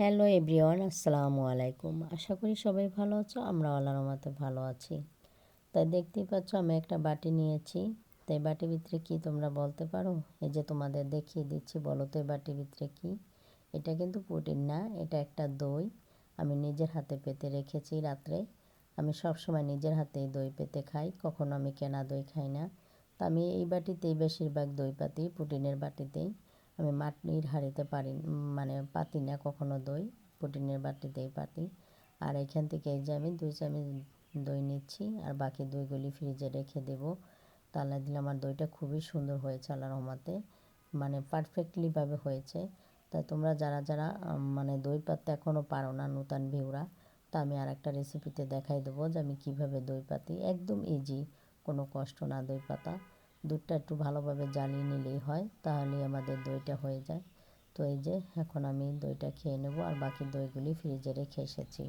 Hello everyone, আসসালামু আলাইকুম। আশা করি সবাই ভালো আছো আমরা আল্লাহর মতো ভালো আছি। তাই দেখতেই পাচ্ছ, আমি একটা বাটি নিয়েছি। তাই বাটির ভিতরে কি তোমরা বলতে পারো? এই যে তোমাদের দেখিয়ে দিচ্ছি, বলো তো এই বাটির ভিতরে কি? এটা কিন্তু প্রোটিন না, এটা একটা দই। আমি নিজের হাতে পেতে রেখেছি রাত্রে। আমি সব সময় নিজের হাতেই দই পেতে খাই, কখনো আমি কেনা দই খাই না। তা আমি এই বাটিতেই বেশিরভাগ দই পাতি প্রোটিনের বাটিতেই। আমি মাটির হাঁড়িতে পারি মানে পাতি না, কখনো দই প্রোটিনের বাটিতেই পাতি। আর এখান থেকে এই যে আমি দুই চামচ দই নিচ্ছি, আর বাকি দইগুলি ফ্রিজে রেখে দেব। তাহলে দিলে আমার দইটা খুবই সুন্দর হয়েছে আল্লাহ রহমাতে মানে পারফেক্টলিভাবে হয়েছে। তা তোমরা যারা যারা মানে দই পাততে এখনও পারো না, নূতন ভিউরা, তা আমি আর একটা রেসিপিতে দেখাই দেবো যে আমি কীভাবে দই পাতি, একদম ইজি কোনো কষ্ট না দই পাতা। দুধটা একটু ভালোভাবে জ্বালিয়ে নিলেই হয়, তাহলেই আমাদের দইটা হয়ে যায়। তো এই যে, এখন আমি দইটা খেয়ে নেব, আর বাকি দইগুলি ফ্রিজে রেখে এসেছি।